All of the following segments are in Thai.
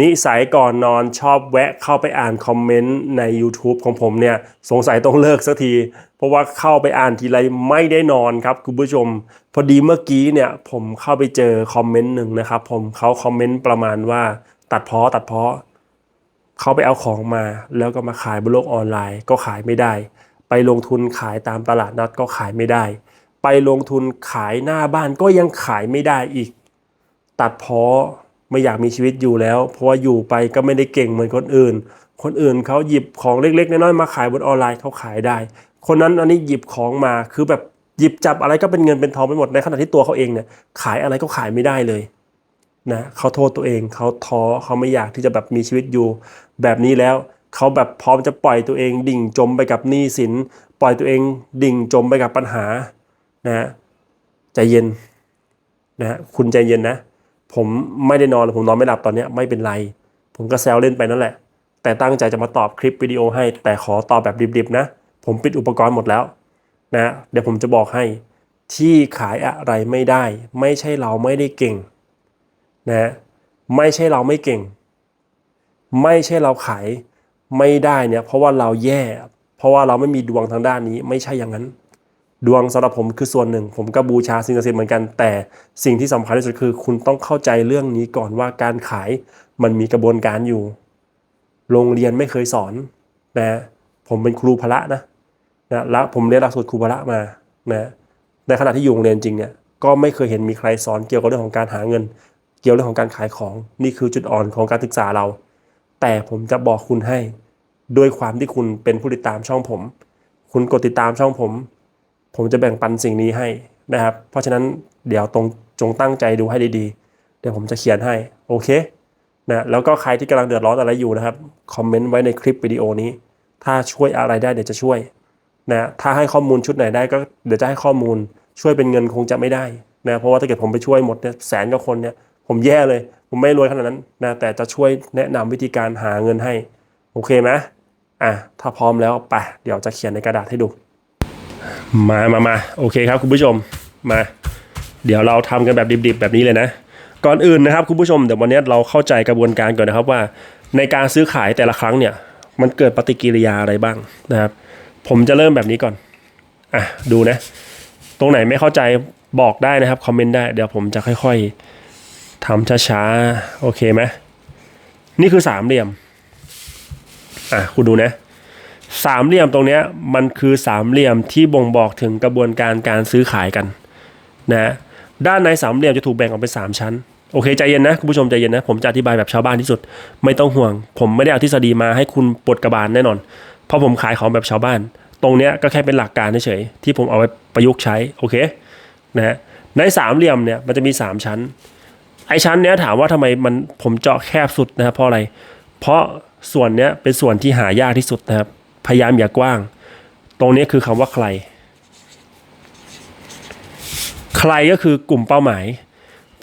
นิสัยก่อนนอนชอบแวะเข้าไปอ่านคอมเมนต์ใน YouTube ของผมเนี่ยสงสัยต้องเลิกสักที เพราะว่าเข้าไปอ่านทีไรไม่ได้นอนครับคุณผู้ชม พอดีเมื่อกี้เนี่ยผมเข้าไปเจอคอมเมนต์หนึ่งนะครับผมเขาคอมเมนต์ประมาณว่าตัดเพาะตัดเพาะเขาไปเอาของมา แล้วก็มาขายบนโลกออนไลน์ก็ขายไม่ได้ ไปลงทุนขายตามตลาดนัดก็ขายไม่ได้ ไปลงทุนขายหน้าบ้านก็ยังขายไม่ได้อีก ตัดเพาะ ไม่อยากมีชีวิตอยู่แล้ว เพราะว่าอยู่ไปก็ไม่ได้เก่งเหมือนคนอื่น คนอื่นเขาหยิบของเล็กๆน้อยๆมาขายบนออนไลน์เขาขายได้ คนนั้นอันนี้หยิบของมาคือแบบหยิบจับอะไรก็เป็นเงินเป็นทองไปหมดในขณะที่ตัวเขาเองเนี่ยขายอะไรก็ขายไม่ได้เลยนะเขาโทษตัวเองเขาท้อเขาไม่อยากที่จะแบบมีชีวิตอยู่ แบบนี้แล้วเขาแบบพร้อมจะปล่อยตัวเองดิ่งจมไปกับหนี้สิน ปล่อยตัวเองดิ่งจมไปกับปัญหานะฮะใจเย็นนะฮะคุณใจเย็นนะ ผมไม่ได้นอนผมนอนไม่หลับตอนนี้ไม่เป็นไร ผมก็แซวเล่นไปนั่นแหละ แต่ตั้งใจจะมาตอบคลิปวิดีโอให้ แต่ขอตอบแบบดิบๆนะ ผมปิดอุปกรณ์หมดแล้วนะเดี๋ยวผมจะบอกให้ที่ขายอะไรไม่ได้ ไม่ใช่เราไม่ได้เก่งนะไม่ใช่เราไม่เก่ง ไม่ใช่เราขายไม่ได้เนี่ยเพราะว่าเราแย่ เพราะว่าเราไม่มีดวงทางด้านนี้ ไม่ใช่อย่างนั้น ดวงสำหรับผมคือส่วนหนึ่ง ผมก็บูชาสิ่งศักดิ์สิทธิ์เหมือนกัน แต่สิ่งที่สำคัญที่สุดคือ คุณต้องเข้าใจเรื่องนี้ก่อนว่าการขายมันมีกระบวนการอยู่ โรงเรียนไม่เคยสอนนะผมเป็นครูพละนะนะแล้วผมเรียนหลักสูตรครูพละมานะในขณะที่อยู่โรงเรียนจริงเนี่ยก็ไม่เคยเห็นมีใครสอนเกี่ยวกับเรื่องของการหาเงิน เกี่ยวเรื่องของการขายของนี่คือจุดอ่อนของการศึกษาเรา แต่ผมจะบอกคุณให้ ด้วยความที่คุณเป็นผู้ติดตามช่องผม คุณกดติดตามช่องผม ผมจะแบ่งปันสิ่งนี้ให้นะครับ เพราะฉะนั้นเดี๋ยวตรงจงตั้งใจดูให้ดีๆ เดี๋ยวผมจะเขียนให้โอเคนะแล้วก็ใครที่กำลังเดือดร้อนอะไรอยู่นะครับคอมเมนต์ไว้ในคลิปวิดีโอนี้ ถ้าช่วยอะไรได้เดี๋ยวจะช่วยนะถ้าให้ข้อมูลชุดไหนได้ก็เดี๋ยวจะให้ข้อมูลช่วยเป็นเงินคงจะไม่ได้นะเพราะว่าถ้าเกิดผมไปช่วยหมดเนี่ยแสนกว่าคนเนี่ยผมแย่เลย ผมไม่รวยขนาดนั้นนะแต่จะช่วยแนะนำวิธีการหาเงินให้ โอเคไหมอะถ้าพร้อมแล้วไปเดี๋ยวจะเขียนในกระดาษให้ดู มามามาโอเคครับคุณผู้ชมมา เดี๋ยวเราทำกันแบบดิบๆ แบบนี้เลยนะ ก่อนอื่นนะครับคุณผู้ชมเดี๋ยววันนี้เราเข้าใจกระบวนการก่อนนะครับว่า ในการซื้อขายแต่ละครั้งเนี่ยมันเกิดปฏิกิริยาอะไรบ้างนะครับ ผมจะเริ่มแบบนี้ก่อนอะดูนะ ตรงไหนไม่เข้าใจบอกได้นะครับคอมเมนต์ได้เดี๋ยวผมจะค่อยๆทำช้าๆโอเคไหมนี่คือสามเหลี่ยมอะคุณดูนะ สามเหลี่ยมตรงนี้มันคือสามเหลี่ยมที่บ่งบอกถึงกระบวนการการซื้อขายกันนะด้านในสามเหลี่ยมจะถูกแบ่งออกเป็นสามชั้นโอเคใจเย็นนะคุณผู้ชมใจเย็นนะผมจะอธิบายแบบชาวบ้านที่สุด ไม่ต้องห่วง ผมไม่ได้เอาทฤษฎีมาให้คุณปวดกระบาลแน่นอน เพราะผมขายของแบบชาวบ้าน ตรงเนี้ยก็แค่เป็นหลักการเฉยๆที่ผมเอาไปประยุกต์ใช้โอเคนะในสามเหลี่ยมเนี่ยมันจะมีสามชั้น ไอชั้นเนี้ยถามว่าทำไมมันผมเจาะแคบสุดนะครับเพราะอะไร เพราะส่วนเนี้ยเป็นส่วนที่หายากที่สุดนะครับ พยายามอย่ากว้าง ตรงนี้คือคำว่าใคร ใครก็คือกลุ่มเป้าหมาย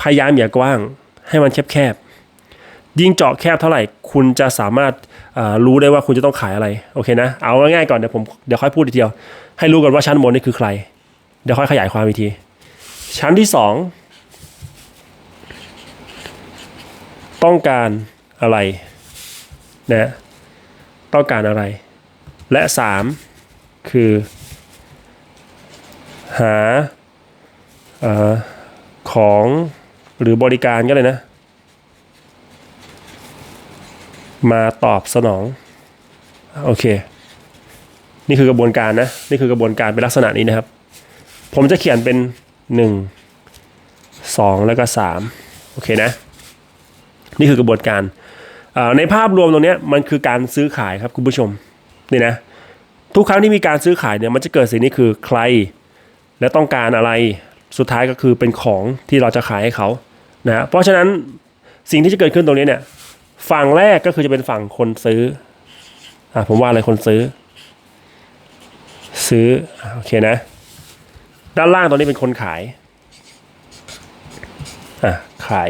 พยายามอย่ากว้าง ให้มันแคบๆยิ่งเจาะแคบเท่าไหร่ คุณจะสามารถรู้ได้ว่าคุณจะต้องขายอะไร โอเคนะ เอาง่ายๆก่อนเดี๋ยวผมเดี๋ยวค่อยพูดทีเดียว ให้รู้กันว่าชั้นบนนี่คือใคร เดี๋ยวค่อยขยายความอีกที ชั้นที่สองต้องการอะไรนะต้องการอะไร และสามคือ หาอของหรือบริการก็เลยนะ มาตอบสนอง โอเค นี่คือกระบวนการนะ นี่คือกระบวนการเป็นลักษณะนี้นะครับ ผมจะเขียนเป็นหนึ่งสองแล้วก็สามโอเคนะ นี่คือกระบวนการในภาพรวมตรงนี้มันคือการซื้อขายครับคุณผู้ชม นี่นะทุกครั้งที่มีการซื้อขายเนี่ยมันจะเกิดสิ่งนี้คือใคร และต้องการอะไรสุดท้ายก็คือเป็นของที่เราจะขายให้เขานะเพราะฉะนั้นสิ่งที่จะเกิดขึ้นตรงนี้เนี่ยฝั่งแรกก็คือจะเป็นฝั่งคนซื้ออ่าผมว่าอะไรคนซื้อ ซื้ออ่าโอเคนะ ด้านล่างตรงนี้เป็นคนขายอะขาย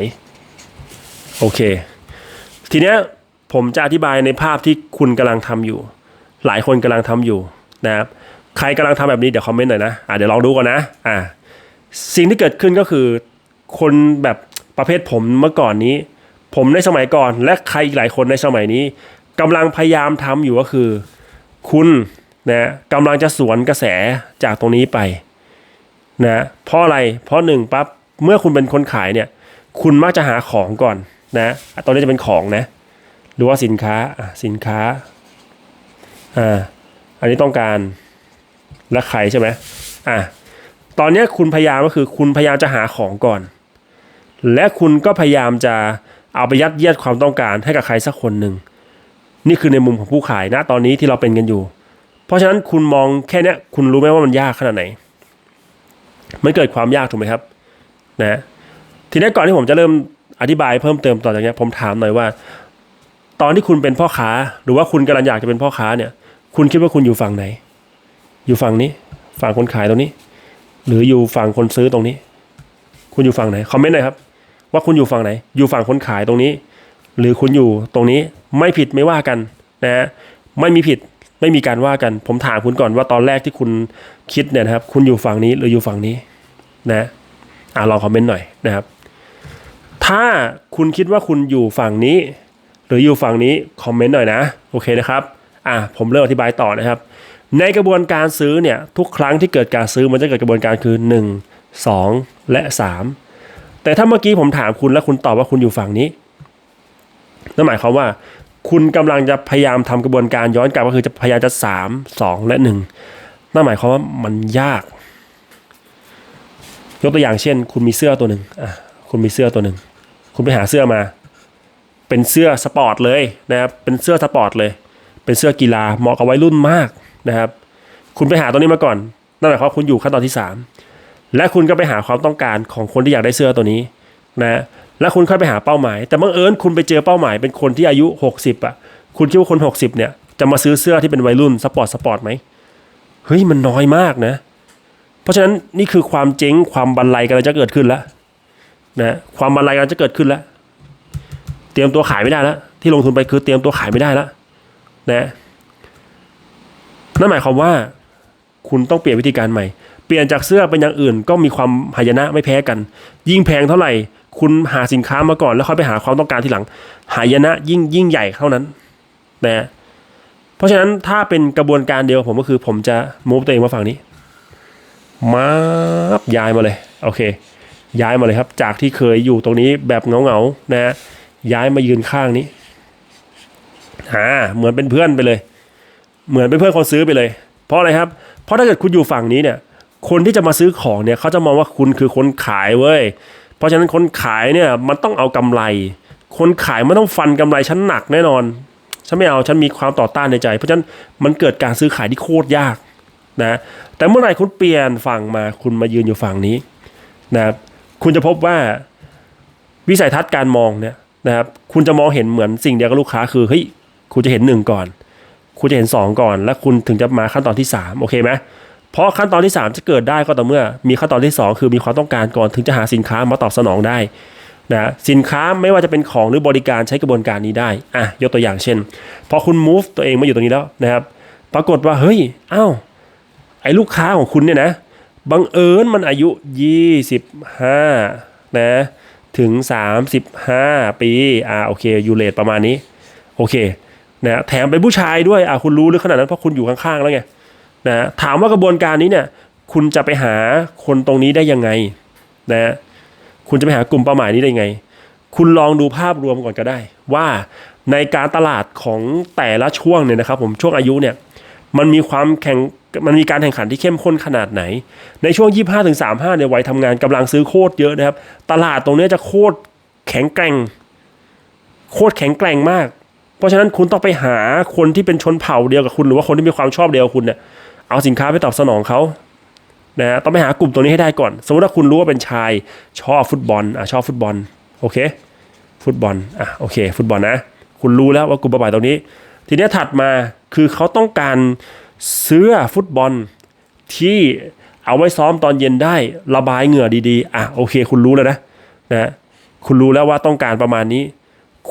โอเค ทีเนี้ยผมจะอธิบายในภาพที่คุณกำลังทำอยู่ หลายคนกำลังทำอยู่นะครับใครกำลังทำแบบนี้เดี๋ยวคอมเมนต์หน่อยนะอะเดี๋ยวลองดูก่อนนะอะสิ่งที่เกิดขึ้นก็คือ คนแบบประเภทผมเมื่อก่อนนี้ ผมในสมัยก่อน และใครอีกหลายคนในสมัยนี้กำลังพยายามทำอยู่ก็คือ คุณนะกำลังจะสวนกระแสจากตรงนี้ไปนะเพราะอะไรเพราะหนึ่งปั๊บเมื่อคุณเป็นคนขายเนี่ย คุณมักจะหาของก่อนนะตอนนี้จะเป็นของนะหรือว่าสินค้าสินค้า อ่าอันนี้ต้องการและใครใช่ไหมอะตอนนี้คุณพยายามก็คือคุณพยายามจะหาของก่อน และคุณก็พยายามจะเอาไปยัดเยียดความต้องการให้กับใครสักคนหนึ่งนี่คือในมุมของผู้ขายนะตอนนี้ที่เราเป็นกันอยู่ เพราะฉะนั้นคุณมองแค่นี้คุณรู้ไหมว่ามันยากขนาดไหน มันเกิดความยากถูกไหมครับ นะทีนี้ก่อนที่ผมจะเริ่มอธิบายเพิ่มเติมต่อจากนี้ผมถามหน่อยว่า ตอนที่คุณเป็นพ่อค้า หรือว่าคุณกำลังอยากจะเป็นพ่อค้าเนี่ย คุณคิดว่าคุณอยู่ฝั่งไหน อยู่ฝั่งนี้ ฝั่งคนขายตรงนี้ หรืออยู่ฝั่งคนซื้อตรงนี้ คุณอยู่ฝั่งไหน คอมเมนต์หน่อยครับ ว่าคุณอยู่ฝั่งไหน อยู่ฝั่งคนขายตรงนี้ หรือคุณอยู่ตรงนี้ ไม่ผิดไม่ว่ากันนะฮะ ไม่มีผิด ไม่มีการว่ากัน ผมถามคุณก่อนว่าตอนแรกที่คุณคิดเนี่ยนะครับ คุณอยู่ฝั่งนี้หรืออยู่ฝั่งนี้ นะ อ่าลองคอมเมนต์หน่อยนะครับ ถ้าคุณคิดว่าคุณอยู่ฝั่งนี้ หรืออยู่ฝั่งนี้ คอมเมนต์หน่อยนะ โอเคนะครับ อะผมเริ่มอธิบายต่อนะครับ ในกระบวนการซื้อเนี่ยทุกครั้งที่เกิดการซื้อมันจะเกิดกระบวนการคือ 1 2 และ 3 แต่ถ้าเมื่อกี้ผมถามคุณแล้วคุณตอบว่าคุณอยู่ฝั่งนี้นั่นหมายความว่า คุณกำลังจะพยายามทำกระบวนการย้อนกลับก็คือจะพยายามจะ 3 2 และ 1นั่นหมายความว่ามันยาก ยกตัวอย่างเช่น คุณมีเสื้อตัวหนึ่งอะคุณมีเสื้อตัวหนึ่งคุณไปหาเสื้อมา เป็นเสื้อสปอร์ตเลยนะครับเป็นเสื้อสปอร์ตเลย เป็นเสื้อกีฬาเหมาะกับวัยรุ่นมากนะครับ คุณไปหาตัวนี้มาก่อนนั่นหมายความว่าคุณอยู่ขั้นตอนที่ 3 และคุณก็ไปหาความต้องการของคนที่อยากได้เสื้อตัวนี้นะและคุณค่อยไปหาเป้าหมาย แต่บังเอิญคุณไปเจอเป้าหมายเป็นคนที่อายุ 60อะคุณคิดว่าคน 60เนี่ยจะมาซื้อเสื้อที่เป็นวัยรุ่นสปอร์ตสปอร์ตไหมเฮ้ยมันน้อยมากนะ เพราะฉะนั้นนี่คือความเจ๊งความบันไลกำลังจะเกิดขึ้นแล้วนะความบันไลกำลังจะเกิดขึ้นแล้ว เตรียมตัวขายไม่ได้แล้วที่ลงทุนไปคือเตรียมตัวขายไม่ได้แล้ว นะนั่นหมายความว่าคุณต้องเปลี่ยนวิธีการใหม่ เปลี่ยนจากเสื้อเป็นอย่างอื่น ก็มีความหายนะไม่แพ้กัน ยิ่งแพงเท่าไหร่ คุณหาสินค้ามาก่อน แล้วค่อยไปหาความต้องการทีหลัง หายนะยิ่งยิ่งใหญ่เท่านั้นนะเพราะฉะนั้นถ้าเป็นกระบวนการเดียวผมก็คือ ผมจะมูฟตัวเองมาฝั่งนี้มาย้ายมาเลยโอเค ย้ายมาเลยครับ จากที่เคยอยู่ตรงนี้แบบเงาๆนะฮะย้ายมายืนข้างนี้ อ่าเหมือนเป็นเพื่อนไปเลย เหมือนเป็นเพื่อนคนซื้อไปเลย เพราะอะไรครับ เพราะถ้าเกิดคุณอยู่ฝั่งนี้เนี่ย คนที่จะมาซื้อของเนี่ยเขาจะมองว่าคุณคือคนขายเว้ย เพราะฉะนั้นคนขายเนี่ยมันต้องเอากำไร คนขายมันต้องฟันกำไรชั้นหนักแน่นอน ฉันไม่เอาฉันมีความต่อต้านในใจ เพราะฉะนั้นมันเกิดการซื้อขายที่โคตรยากนะแต่เมื่อไหร่คุณเปลี่ยนฝั่งมาคุณมายืนอยู่ฝั่งนี้นะครับคุณจะพบว่าวิสัยทัศน์การมองเนี่ยนะครับคุณจะมองเห็นเหมือนสิ่งเดียวกับลูกค้าคือเฮ้ย คุณจะเห็นหนึ่งก่อน คุณจะเห็นสองก่อน แล้วคุณถึงจะมาขั้นตอนที่สามโอเคไหมเพราะขั้นตอนที่สามจะเกิดได้ก็ต่อเมื่อ มีขั้นตอนที่สองคือมีความต้องการก่อนถึงจะหาสินค้ามาตอบสนองได้นะสินค้าไม่ว่าจะเป็นของหรือบริการใช้กระบวนการนี้ได้อะยกตัวอย่างเช่น พอคุณ move ตัวเองมาอยู่ตรงนี้แล้วนะครับ ปรากฏว่าเฮ้ยอ้าวไอ้ลูกค้าของคุณเนี่ยนะบังเอิญมันอายุ 25 นะ ถึง 35 ปี อ่า โอเค ยูเลตประมาณนี้ โอเค นะแถมเป็นผู้ชายด้วยอ่าคุณรู้หรือขนาดนั้นเพราะคุณอยู่ข้างๆแล้วไงนะถามว่ากระบวนการนี้เนี่ยคุณจะไปหาคนตรงนี้ได้ยังไงนะคุณจะไปหากลุ่มเป้าหมายนี้ได้ยังไง คุณลองดูภาพรวมก่อนก็ได้ ว่าในการตลาดของแต่ละช่วงเนี่ยนะครับ ผมช่วงอายุเนี่ยมันมีความแข่งมันมีการแข่งขันที่เข้มข้นขนาดไหน ในช่วง 25ถึง35เนี่ยวัยทำงานกำลังซื้อโคตรเยอะนะครับ ตลาดตรงนี้จะโคตรแข็งแกร่ง โคตรแข็งแกร่งมาก เพราะฉะนั้นคุณต้องไปหาคนที่เป็นชนเผ่าเดียวกับคุณ หรือว่าคนที่มีความชอบเดียวกับคุณเนี่ยเอาสินค้าไปตอบสนองเขานะฮะต้องไปหากลุ่มตัวนี้ให้ได้ก่อน สมมติว่าคุณรู้ว่าเป็นชายชอบฟุตบอลอะชอบฟุตบอลโอเค ฟุตบอลอะโอเค ฟุตบอลนะ คุณรู้แล้วว่ากลุ่มเป้าหมายตรงนี้ ทีนี้ถัดมาคือเขาต้องการเสื้อฟุตบอลที่เอาไว้ซ้อมตอนเย็นได้ระบายเหงื่อดีๆ อะโอเค คุณรู้แล้วนะนะคุณรู้แล้วว่าต้องการประมาณนี้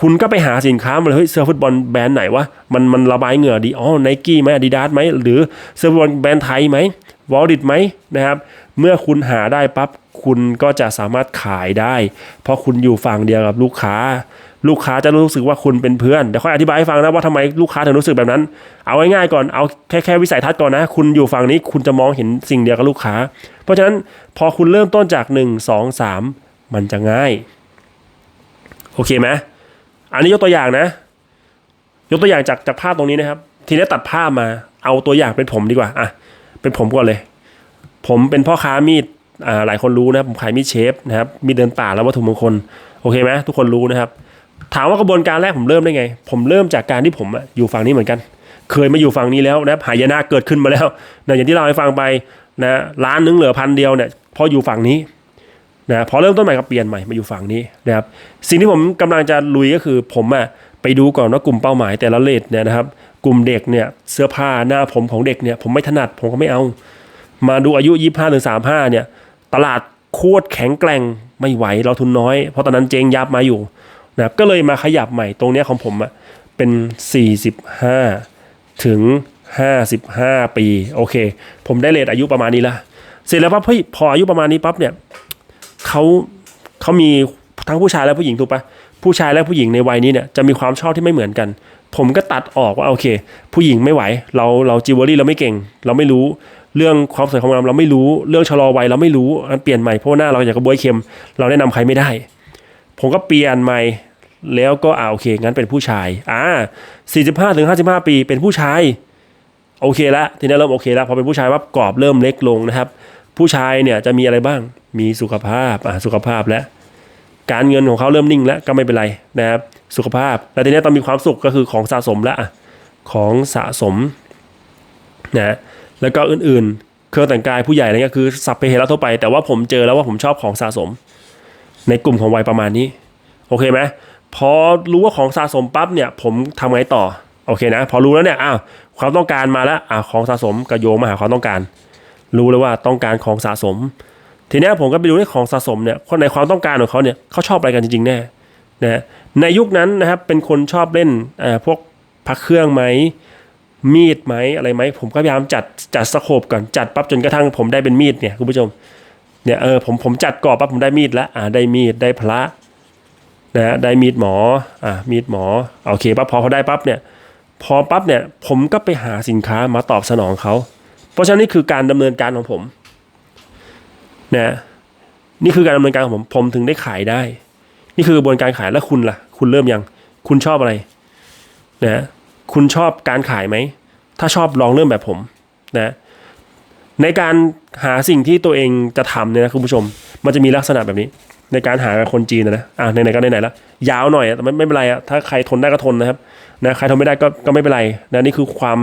คุณก็ไปหาสินค้ามาเลยเฮ้ยเสื้อฟุตบอลแบรนด์ไหนวะมันมันระบายเหงื่อดีอ๋อไนกี้ไหมอาดิดาสไหมหรือเสื้อฟุตบอลแบรนด์ไทยไหมวอลดิตไหมนะครับ เมื่อคุณหาได้ปั๊บคุณก็จะสามารถขายได้ เพราะคุณอยู่ฝั่งเดียวกับลูกค้า ลูกค้าจะรู้สึกว่าคุณเป็นเพื่อนเดี๋ยวค่อยอธิบายให้ฟังนะว่าทำไมลูกค้าถึงรู้สึกแบบนั้น เอาง่ายๆก่อนเอาแค่แค่วิสัยทัศน์ก่อนนะ คุณอยู่ฝั่งนี้คุณจะมองเห็นสิ่งเดียวกับลูกค้า เพราะฉะนั้นพอคุณเริ่มต้นจาก 1 2 3 มันจะง่าย โอเคไหม อันนี้ยกตัวอย่างนะ ยกตัวอย่างจากจากภาพตรงนี้นะครับ ทีนี้ตัดภาพมา เอาตัวอย่างเป็นผมดีกว่าอะเป็นผมก่อนเลย ผมเป็นพ่อค้ามีดอ่าหลายคนรู้นะผมขายมีดเชฟนะครับมีเดินป่าและวัตถุมงคลโอเคไหมทุกคนรู้นะครับ ถามว่ากระบวนการแรกผมเริ่มได้ไง ผมเริ่มจากการที่ผมอยู่ฝั่งนี้เหมือนกัน เคยมาอยู่ฝั่งนี้แล้วนะหายนะเกิดขึ้นมาแล้วนะอย่างที่เราให้ฟังไปนะร้านนึงเหลือพันเดียวเนี่ยพออยู่ฝั่งนี้ นะพอเริ่มต้นใหม่ก็เปลี่ยนใหม่มาอยู่ฝั่งนี้นะครับสิ่งที่ผมกำลังจะลุยก็คือผมอะไปดูก่อนว่ากลุ่มเป้าหมายแต่ละเลทเนี่ยนะครับ กลุ่มเด็กเนี่ยเสื้อผ้าหน้าผมของเด็กเนี่ยผมไม่ถนัดผมก็ไม่เอา มาดูอายุ 25ถึง35เนี่ยตลาดโคตรแข็งแกร่งไม่ไหวเราทุนน้อย เพราะตอนนั้นเจงยับมาอยู่นะครับก็เลยมาขยับใหม่ตรงเนี้ยของผมอะเป็น 45 ถึง 55 ปีโอเค ผมได้เลทอายุประมาณนี้ละเสร็จแล้วปั๊บเฮ้ยพออายุประมาณนี้ปั๊บเนี่ย เขาเขามีทั้งผู้ชายและผู้หญิงถูกปะผู้ชายและผู้หญิงในวัยนี้เนี่ยจะมีความชอบที่ไม่เหมือนกัน ผมก็ตัดออกว่าโอเค ผู้หญิงไม่ไหว เราเราจิวเวลรี่เราไม่เก่ง เราไม่รู้เรื่องความสวยความงามเราไม่รู้เรื่องชะลอวัยเราไม่รู้งั้นเปลี่ยนใหม่เพราะหน้าเราอยากกระบวยเค็ม เราแนะนำใครไม่ได้ ผมก็เปลี่ยนใหม่แล้วก็อ่าโอเคงั้นเป็นผู้ชายอ่า45ถึง55ปีเป็นผู้ชายโอเคละทีนี้เริ่มโอเคละพอเป็นผู้ชายว่ากรอบเริ่มเล็กลงนะครับ ผู้ชายเนี่ยจะมีอะไรบ้าง มีสุขภาพอ่าสุขภาพและ การเงินของเขาเริ่มนิ่งแล้วก็ไม่เป็นไรนะครับสุขภาพ แล้วทีนี้ต้องมีความสุขก็คือของสะสมละของสะสมนะแล้วก็อื่นๆ เครื่องแต่งกายผู้ใหญ่อะไรเงี้ยคือสัพเพเหระทั่วไป แต่ว่าผมเจอแล้วว่าผมชอบของสะสม ในกลุ่มของวัยประมาณนี้ โอเคไหมพอรู้ว่าของสะสมปั๊บเนี่ยผมทำไงต่อโอเคนะ พอรู้แล้วเนี่ยอ้าวความต้องการมาแล้วอ่าของสะสมกระโยงมาหาความต้องการ รู้แล้วว่าต้องการของสะสม ทีนี้ผมก็ไปดูในของสะสมเนี่ยคนในความต้องการของเขาเนี่ยเขาชอบอะไรกันจริงๆแน่นะในยุคนั้นนะครับเป็นคนชอบเล่นเอ่อพวกพักเครื่องไหมมีดไหมอะไรไหมผมก็พยายามจัดจัดสโคปก่อนจัดปั๊บจนกระทั่งผมได้เป็นมีดเนี่ยคุณผู้ชมเนี่ยเออผมผมจัดกรอบปั๊บผมได้มีดแล้วอ่าได้มีดได้พระนะฮะได้มีดหมออ่ามีดหมอโอเคปั๊บพอเขาได้ปั๊บเนี่ยพอปั๊บเนี่ยผมก็ไปหาสินค้ามาตอบสนองเขา เพราะฉะนั้นนี่คือการดำเนินการของผม นะนี่คือการดำเนินการของผมผมถึงได้ขายได้ นี่คือกระบวนการขายแล้วคุณล่ะ คุณเริ่มยัง คุณชอบอะไรนะคุณชอบการขายไหม ถ้าชอบลองเริ่มแบบผมนะในการหาสิ่งที่ตัวเองจะทำเนี่ยนะคุณผู้ชม มันจะมีลักษณะแบบนี้ ในการหาคนจีนนะนะอ่าไหนๆก็ไหนๆแล้วยาวหน่อยแต่ไม่ไม่เป็นไรอะถ้าใครทนได้ก็ทนนะครับนะใครทนไม่ได้ก็ก็ไม่เป็นไรนะนี่คือความ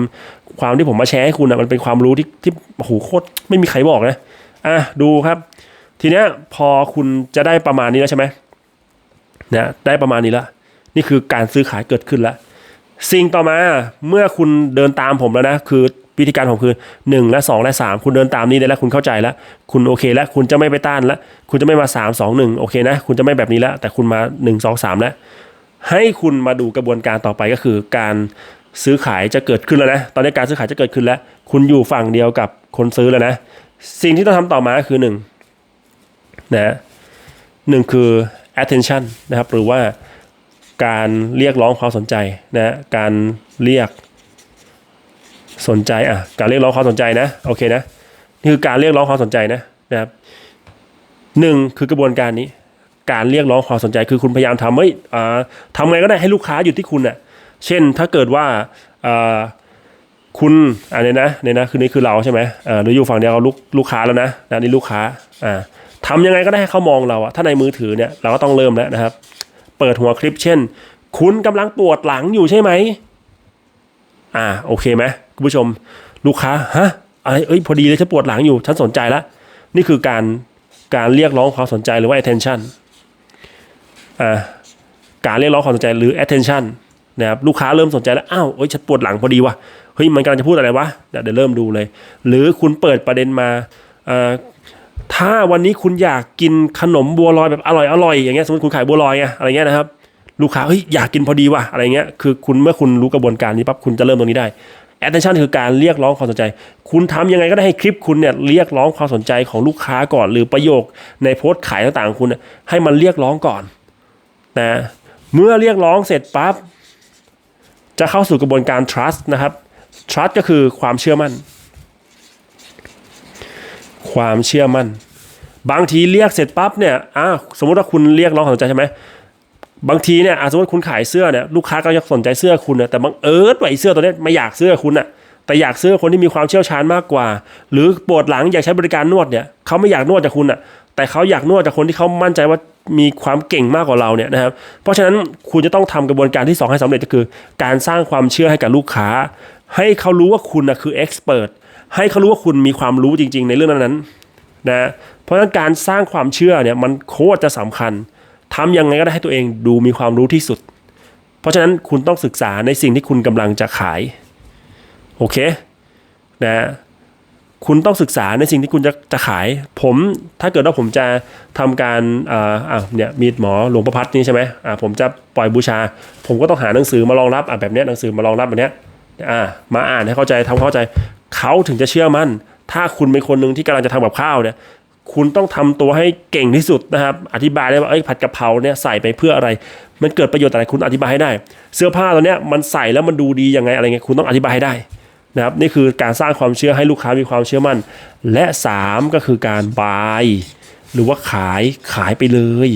ความที่ผมมาแชร์ให้คุณอะมันเป็นความรู้ที่ที่โอ้โหโคตรไม่มีใครบอกนะ อะดูครับ ทีเนี้ยพอคุณจะได้ประมาณนี้แล้วใช่ไหมนะได้ประมาณนี้และนี่คือการซื้อขายเกิดขึ้นแล้วสิ่งต่อมาเมื่อคุณเดินตามผมแล้วนะคือวิธีการผมคือ 1 และ 2 และ 3 คุณเดินตามนี้ได้แล้วคุณเข้าใจแล้ว คุณโอเคแล้วคุณจะไม่ไปต้านแล้ว คุณจะไม่มา 3 2 1 โอเคนะ คุณจะไม่แบบนี้แล้ว แต่คุณมา 1 2 3 แล้ว ให้คุณมาดูกระบวนการต่อไปก็คือการซื้อขายจะเกิดขึ้นแล้วนะ ตอนนี้การซื้อขายจะเกิดขึ้นแล้ว คุณอยู่ฝั่งเดียวกับคนซื้อแล้วนะ สิ่งที่ต้องทำต่อมาคือหนึ่งนะหนึ่งคือ attention นะครับ หรือว่าการเรียกร้องความสนใจนะการเรียกสนใจอะการเรียกร้องความสนใจนะโอเคนะนี่คือการเรียกร้องความสนใจนะนะครับหนึ่งคือกระบวนการนี้ การเรียกร้องความสนใจคือคุณพยายามทำเฮ้ยอ่าทำไงก็ได้ให้ลูกค้าอยู่ที่คุณอะเช่นถ้าเกิดว่าอ่า คุณอันนี้นะเนี่ยนะคือนี่คือเราใช่ไหมเออหรืออยู่ฝั่งเดียวกับลูกลูกค้าแล้วนะนะนี่ลูกค้าอ่าทำยังไงก็ได้ให้เขามองเราอะถ้าในมือถือเนี่ยเราก็ต้องเริ่มแล้วนะครับ เปิดหัวคลิปเช่น คุณกำลังปวดหลังอยู่ใช่ไหมอ่าโอเคไหมคุณผู้ชม ลูกค้าฮะอะไรเอ้ยพอดีเลยฉันปวดหลังอยู่ฉันสนใจแล้วนี่คือการการเรียกร้องความสนใจหรือว่า attention อ่าการเรียกร้องความสนใจหรือ attention นะครับลูกค้าเริ่มสนใจแล้วอ้าวเอ้ยฉันปวดหลังพอดีวะเฮ้ยมันกำลังจะพูดอะไรวะเดี๋ยวเริ่มดูเลย หรือคุณเปิดประเด็นมาถ้าวันนี้คุณอยากกินขนมบัวลอยแบบอร่อยอร่อยอย่างเงี้ยสมมติคุณขายบัวลอยไงอะไรเงี้ยนะครับลูกค้าเฮ้ยอยากกินพอดีว่ะอะไรเงี้ยคือคุณเมื่อคุณรู้กระบวนการนี้ปั๊บคุณจะเริ่มตรงนี้ได้ attention คือการเรียกร้องความสนใจ คุณทำยังไงก็ได้ให้คลิปคุณเนี่ยเรียกร้องความสนใจของลูกค้าก่อน หรือประโยคในโพสต์ขายต่างๆของคุณให้มันเรียกร้องก่อนนะเมื่อเรียกร้องเสร็จปั๊บ จะเข้าสู่กระบวนการ trust นะครับ trust ก็คือความเชื่อมั่น ความเชื่อมั่น บางทีเรียกเสร็จปั๊บเนี่ยอ่าสมมติว่าคุณเรียกร้องสนใจใช่ไหมบางทีเนี่ยสมมติคุณขายเสื้อเนี่ยลูกค้าก็ยังสนใจเสื้อคุณนะแต่บางเอิญว่าไอ้เสื้อตัวนี้ไม่อยากเสื้อคุณอะแต่อยากเสื้อคนที่มีความเชี่ยวชาญมากกว่า หรือปวดหลังอยากใช้บริการนวดเนี่ยเขาไม่อยากนวดจากคุณอะ แต่เขาอยากนวดจากคนที่เขามั่นใจว่ามีความเก่งมากกว่าเราเนี่ยนะครับ เพราะฉะนั้นคุณจะต้องทำกระบวนการที่สองให้สำเร็จก็คือ การสร้างความเชื่อให้กับลูกค้า ให้เขารู้ว่าคุณนะคือเอ็กซ์เพรสให้เขารู้ว่าคุณมีความรู้จริง ๆ ในเรื่องนั้นๆนะเพราะฉะนั้นการสร้างความเชื่อเนี่ยมันโคตรจะสำคัญทำยังไงก็ได้ให้ตัวเองดูมีความรู้ที่สุด เพราะฉะนั้นคุณต้องศึกษาในสิ่งที่คุณกำลังจะขายโอเคนะ คุณต้องศึกษาในสิ่งที่คุณจะจะขาย ผมถ้าเกิดว่าผมจะทำการอ่าอ่าเนี่ยมีดหมอหลวงประพัฒนี่ใช่ไหมอ่าผมจะปล่อยบูชา ผมก็ต้องหาหนังสือมารองรับอ่าแบบเนี้ยหนังสือมารองรับแบบเนี้ยอ่ามาอ่านให้เข้าใจทำเข้าใจเขาถึงจะเชื่อมั่น ถ้าคุณเป็นคนหนึ่งที่กำลังจะทำกับข้าวเนี่ยคุณต้องทำตัวให้เก่งที่สุดนะครับ อธิบายได้ว่าเอ้ยผัดกะเพราเนี่ยใส่ไปเพื่ออะไร มันเกิดประโยชน์อะไรคุณอธิบายให้ได้ เสื้อผ้าตัวเนี้ยมันใส่แล้วมันดูดียังไงอะไรเงี้ยคุณต้องอธิบายให้ได้ นะครับนี่คือการสร้างความเชื่อให้ลูกค้ามีความเชื่อมั่น และ 3 ก็คือการบายหรือว่าขายขายไปเลย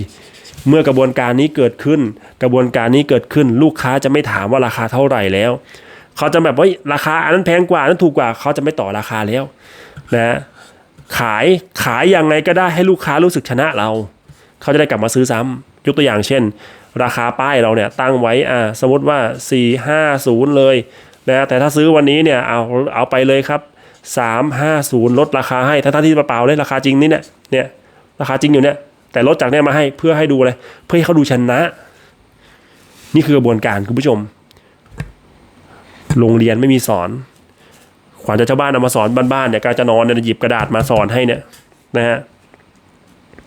เมื่อกระบวนการนี้เกิดขึ้น กระบวนการนี้เกิดขึ้น ลูกค้าจะไม่ถามว่าราคาเท่าไหร่แล้ว เขาจะแบบว่าราคาอันนั้นแพงกว่าอันนั้นถูกกว่าเขาจะไม่ต่อราคาแล้วนะขายขายยังไงก็ได้ให้ลูกค้ารู้สึกชนะเรา เขาจะได้กลับมาซื้อซ้ำยกตัวอย่างเช่น ราคาป้ายเราเนี่ยตั้งไว้อ่าสมมติว่า 450 เลย นะแต่ถ้าซื้อวันนี้เนี่ยเอาเอาไปเลยครับ 350 ลดราคาให้ถ้าท่าที่เปล่าเลยราคาจริงนี่เนี่ยเนี่ยราคาจริงอยู่เนี่ยแต่ลดจากเนี่ยมาให้เพื่อให้ดูเลยเพื่อให้เขาดูชนะ นี่คือกระบวนการคุณผู้ชม โรงเรียนไม่มีสอนขวัญจะเจ้าบ้านเอามาสอนบ้านๆเนี่ยการจะนอนเนี่ยหยิบกระดาษมาสอนให้เนี่ยนะฮะ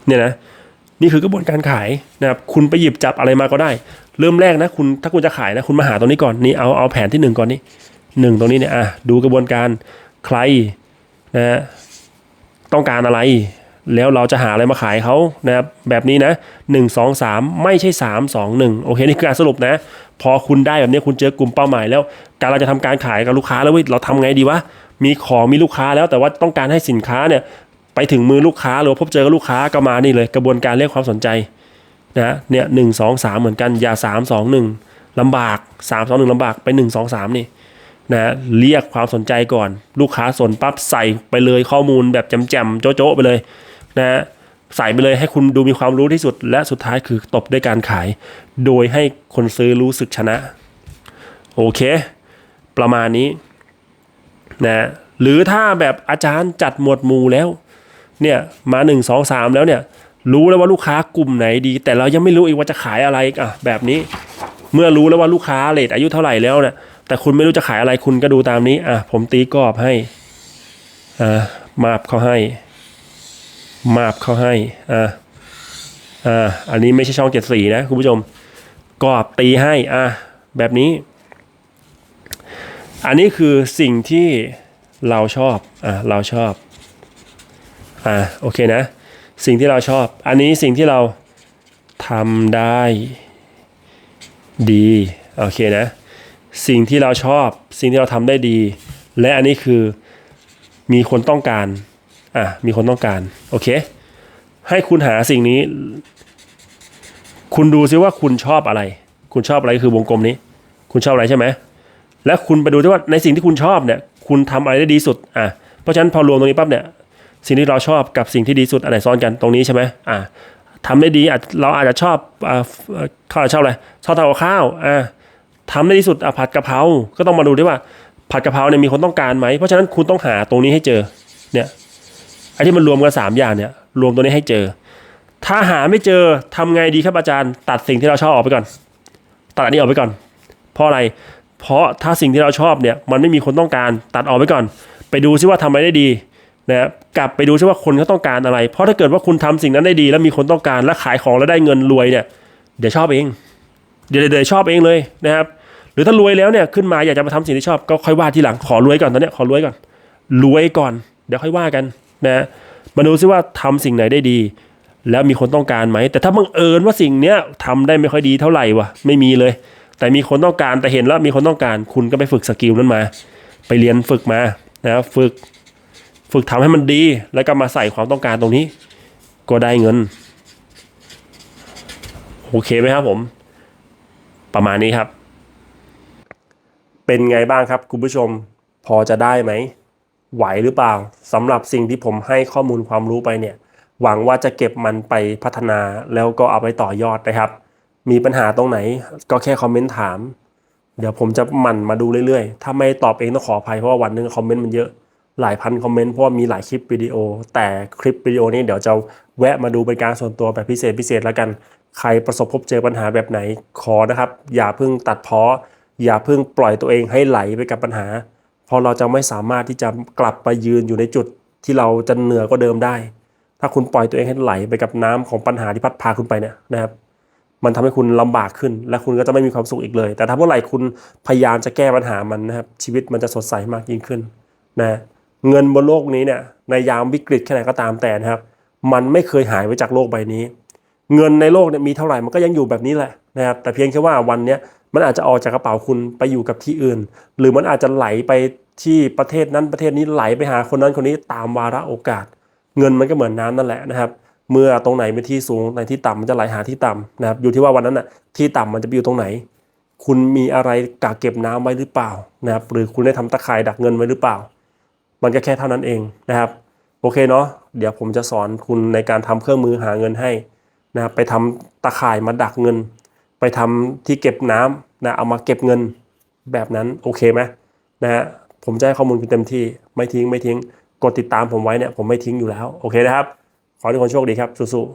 เนี่ยนะนี่คือกระบวนการขายนะครับคุณไปหยิบจับอะไรมาก็ได้ เริ่มแรกนะคุณถ้าคุณจะขายนะคุณมาหาตรงนี้ก่อนนี่เอาเอาแผนที่หนึ่งก่อนนี่หนึ่งตรงนี้เนี่ยอะดูกระบวนการใครนะฮะต้องการอะไร แล้วเราจะหาอะไรมาขายเขานะครับแบบนี้นะหนึ่งสองสามไม่ใช่สามสองหนึ่งโอเคนี่คือการสรุปนะ พอคุณได้แบบนี้คุณเจอกลุ่มเป้าหมาย แล้วการเราจะทำการขายกับลูกค้าแล้วเว้ยเราทำไงดีวะมีของมีลูกค้าแล้วแต่ว่าต้องการให้สินค้าเนี่ยไปถึงมือลูกค้าหรือพบเจอกับลูกค้าก็มานี่เลย กระบวนการเรียกความสนใจ นะเนี่ยหนึ่งสองสามเหมือนกัน อย่าสามสองหนึ่งลำบากสามสองหนึ่งลำบากไปหนึ่งสองสามนี่นะเรียกความสนใจก่อน ลูกค้าสนปั๊บใส่ไปเลยข้อมูลแบบแจมๆโจ๊ะๆไปเลยนะใส่ไปเลยให้คุณดูมีความรู้ที่สุด และสุดท้ายคือตบด้วยการขาย โดยให้คนซื้อรู้สึกชนะ โอเค ประมาณนี้นะหรือถ้าแบบอาจารย์จัดหมวดหมู่แล้วเนี่ยมาหนึ่งสองสามแล้วเนี่ย รู้แล้วว่าลูกค้ากลุ่มไหนดี แต่เรายังไม่รู้อีกว่าจะขายอะไรอะแบบนี้ เมื่อรู้แล้วว่าลูกค้าเลทอายุเท่าไหร่แล้วเนี่ยแต่คุณไม่รู้จะขายอะไรคุณก็ดูตามนี้อะผมตีกรอบให้อ่ามาบเขาให้ มาบเขาให้อ่าอ่าอันนี้ไม่ใช่ช่องเจ็ดสีนะคุณผู้ชมกรอบตีให้อะแบบนี้ อันนี้คือสิ่งที่เราชอบอะเราชอบอะโอเคนะ สิ่งที่เราชอบ อันนี้สิ่งที่เราทำได้ ดี โอเคนะ สิ่งที่เราชอบ สิ่งที่เราทำได้ดี และอันนี้คือมีคนต้องการ อะ มีคนต้องการ โอเค ให้คุณหาสิ่งนี้ คุณดูซิว่าคุณชอบอะไร คุณชอบอะไรคือวงกลมนี้ คุณชอบอะไรใช่ไหม แล้วคุณไปดูที่ว่าในสิ่งที่คุณชอบเนี่ย คุณทำอะไรได้ดีสุด อะ เพราะฉะนั้นพอรวมตรงนี้ปั๊บเนี่ย สิ่งที่เราชอบกับสิ่งที่ดีสุดอันไหนซ้อนกันตรงนี้ใช่ไหมอะทำได้ดีอาจเราอาจจะชอบอ่าเอ่อเขาอาจจะชอบอะไรชอบทำกับข้าวอะทำได้ดีสุดอะผัดกะเพราก็ต้องมาดูด้วยว่า ผัดกะเพราเนี่ยมีคนต้องการไหมเพราะฉะนั้นคุณต้องหาตรงนี้ให้เจอเนี่ยไอ้ที่มันรวมกันสามอย่างเนี่ย รวมตัวนี้ให้เจอ ถ้าหาไม่เจอทำไงดีครับอาจารย์ ตัดสิ่งที่เราชอบออกไปก่อน ตัดอันนี้ออกไปก่อน เพราะอะไร เพราะถ้าสิ่งที่เราชอบเนี่ย มันไม่มีคนต้องการตัดออกไปก่อน ไปดูซิว่าทำอะไรได้ดี นะครับกลับไปดูซิว่าคนเขาต้องการอะไร เพราะถ้าเกิดว่าคุณทำสิ่งนั้นได้ดี แล้วมีคนต้องการและขายของแล้วได้เงินรวยเนี่ยเดี๋ยวชอบเอง เดี๋ยวเดี๋ยวชอบเองเลยนะครับ หรือถ้ารวยแล้วเนี่ยขึ้นมาอยากจะมาทำสิ่งที่ชอบก็ค่อยว่าทีหลังขอรวยก่อนตอนเนี้ยขอรวยก่อนรวยก่อน เดี๋ยวค่อยว่ากันนะมาดูซิว่าทำสิ่งไหนได้ดี แล้วมีคนต้องการไหม แต่ถ้าบังเอิญว่าสิ่งเนี้ยทำได้ไม่ค่อยดีเท่าไหร่วะไม่มีเลย แต่มีคนต้องการแต่เห็นแล้วมีคนต้องการ คุณก็ไปฝึกสกิลนั้นมา ไปเรียนฝึกมานะฝึก ฝึกทำให้มันดี แล้วก็มาใส่ความต้องการตรงนี้ ก็ได้เงิน โอเคไหมครับผม ประมาณนี้ครับ เป็นไงบ้างครับคุณผู้ชมพอจะได้ไหม ไหวหรือเปล่าสำหรับสิ่งที่ผมให้ข้อมูลความรู้ไปเนี่ย หวังว่าจะเก็บมันไปพัฒนาแล้วก็เอาไปต่อยอดนะครับ มีปัญหาตรงไหนก็แค่คอมเมนต์ถาม เดี๋ยวผมจะหมั่นมาดูเรื่อยๆ ถ้าไม่ตอบเองต้องขออภัยเพราะว่าวันหนึงคอมเมนต์มันเยอะ หลายพันคอมเมนต์เพราะว่ามีหลายคลิปวิดีโอ แต่คลิปวิดีโอนี้เดี๋ยวจะแวะมาดูเป็นการส่วนตัวแบบพิเศษพิเศษแล้วกัน ใครประสบพบเจอปัญหาแบบไหนขอนะครับ อย่าเพิ่งตัดเพ้ออย่าเพิ่งปล่อยตัวเองให้ไหลไปกับปัญหา เพราะเราจะไม่สามารถที่จะกลับไปยืนอยู่ในจุดที่เราจะเหนือกว่าเดิมได้ ถ้าคุณปล่อยตัวเองให้ไหลไปกับน้ำของปัญหาที่พัดพาคุณไปเนี่ยนะครับ มันทำให้คุณลำบากขึ้น และคุณก็จะไม่มีความสุขอีกเลย แต่ถ้าเมื่อไหร่คุณพยายามจะแก้ปัญหามันนะครับชีวิตมันจะสดใสมากยิ่งขึ้นนะ เงินบนโลกนี้เนี่ยในยามวิกฤตแค่ไหนก็ตามแต่นะครับ มันไม่เคยหายไปจากโลกใบนี้ เงินในโลกเนี่ยมีเท่าไหร่มันก็ยังอยู่แบบนี้แหละนะครับแต่เพียงแค่ว่าวันเนี้ยมันอาจจะออกจากกระเป๋าคุณไปอยู่กับที่อื่น หรือมันอาจจะไหลไปที่ประเทศนั้นประเทศนี้ไหลไปหาคนนั้นคนนี้ตามวาระโอกาส เงินมันก็เหมือนน้ำนั่นแหละนะครับ เมื่อตรงไหนเป็นที่สูงในที่ต่ำมันจะไหลหาที่ต่ำนะครับอยู่ที่ว่าวันนั้นน่ะที่ต่ำมันจะไปอยู่ตรงไหน คุณมีอะไรกักเก็บน้ำไว้หรือเปล่านะครับหรือคุณได้ทำตะข่ายดักเงินไว้หรือเปล่า มันก็แค่เท่านั้นเองนะครับ โอเคเนาะเดี๋ยวผมจะสอนคุณในการทำเครื่องมือหาเงินให้นะครับไปทำตะข่ายมาดักเงิน ไปทำที่เก็บน้ำนะเอามาเก็บเงินแบบนั้นโอเคไหมนะฮะผมจะให้ข้อมูลคุณเต็มที่ไม่ทิ้งไม่ทิ้งกดติดตามผมไว้เนี่ยผมไม่ทิ้งอยู่แล้ว โอเคนะครับ ขอให้ทุกคนโชคดีครับสู้ๆ